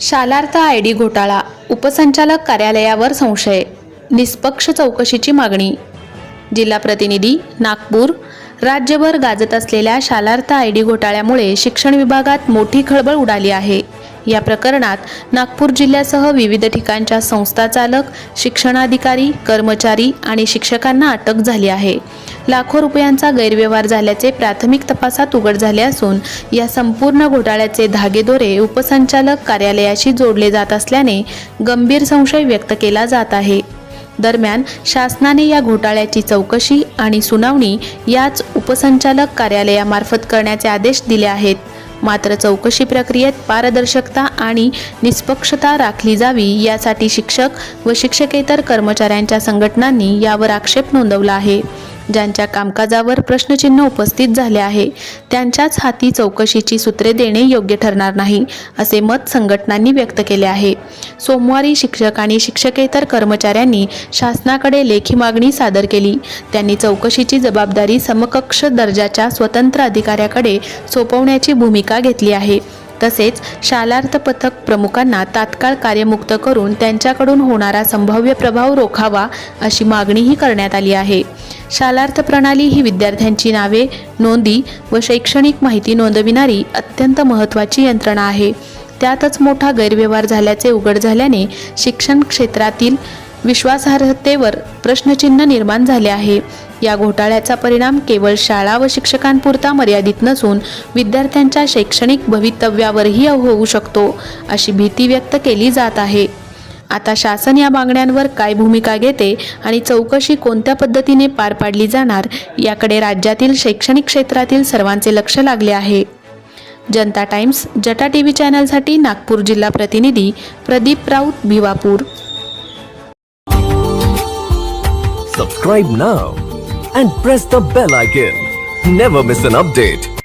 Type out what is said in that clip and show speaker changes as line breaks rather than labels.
Shalarth I D घोटाळा उपसंचालक कार्यालयावर संशय निष्पक्ष चौकशीची मागणी. जिल्हा प्रतिनिधी नागपूर राज्यभर गाजत असलेल्या शालार्थ आय डी घोटाळ्यामुळे शिक्षण विभागात मोठी खळबळ उडाली आहे. या प्रकरणात नागपूर जिल्ह्यासह विविध ठिकाणच्या संस्था चालक शिक्षणाधिकारी कर्मचारी आणि शिक्षकांना अटक झाली आहे. लाखो रुपयांचा गैरव्यवहार झाल्याचे प्राथमिक तपासात उघड झाले असून या संपूर्ण घोटाळ्याचे धागेदोरे उपसंचालक कार्यालयाशी जोडले जात असल्याने गंभीर संशय व्यक्त केला जात आहे. दरम्यान शासनाने या घोटाळ्याची चौकशी आणि सुनावणी याच उपसंचालक कार्यालयामार्फत करण्याचे आदेश दिले आहेत. मात्र चौकशी प्रक्रियेत पारदर्शकता आणि निष्पक्षता राखली जावी यासाठी शिक्षक व शिक्षकेतर कर्मचाऱ्यांच्या संघटनांनी यावर आक्षेप नोंदवला आहे. ज्यांच्या कामकाजावर प्रश्नचिन्ह उपस्थित झाले आहे त्यांच्याच हाती चौकशीची सूत्रे देणे योग्य ठरणार नाही असे मत संघटनांनी व्यक्त केले आहे. सोमवारी शिक्षक आणि शिक्षकेतर कर्मचाऱ्यांनी शासनाकडे लेखी मागणी सादर केली. त्यांनी चौकशीची जबाबदारी समकक्ष दर्जाच्या स्वतंत्र अधिकाऱ्याकडे सोपवण्याची भूमिका घेतली आहे. तसेच शालार्थ पथक प्रमुखांना तात्काळ कार्यमुक्त करून त्यांच्याकडून होणारा संभाव्य प्रभाव रोखावा अशी मागणीही करण्यात आली आहे. शालार्थ प्रणाली ही विद्यार्थ्यांची नावे नोंदी व शैक्षणिक माहिती नोंदविणारी अत्यंत महत्त्वाची यंत्रणा आहे. त्यातच मोठा गैरव्यवहार झाल्याचे उघड झाल्याने शिक्षण क्षेत्रातील विश्वासार्हतेवर प्रश्नचिन्ह निर्माण झाले आहे. या घोटाळ्याचा परिणाम केवळ शाळा व शिक्षकांपुरता मर्यादित नसून विद्यार्थ्यांच्या शैक्षणिक भवितव्यावरही होऊ शकतो अशी भीती व्यक्त केली जात आहे. आता शासन या मागण्यांवर काय भूमिका घेते आणि चौकशी कोणत्या पद्धतीने पार पाडली जाणार याकडे राज्यातील शैक्षणिक क्षेत्रातील सर्वांचे लक्ष लागले आहे. जनता टाइम्स जटा टी व्ही चॅनलसाठी नागपूर जिल्हा प्रतिनिधी Pradeep Raut Bhiwapur
subscribe now and press the bell icon never miss an update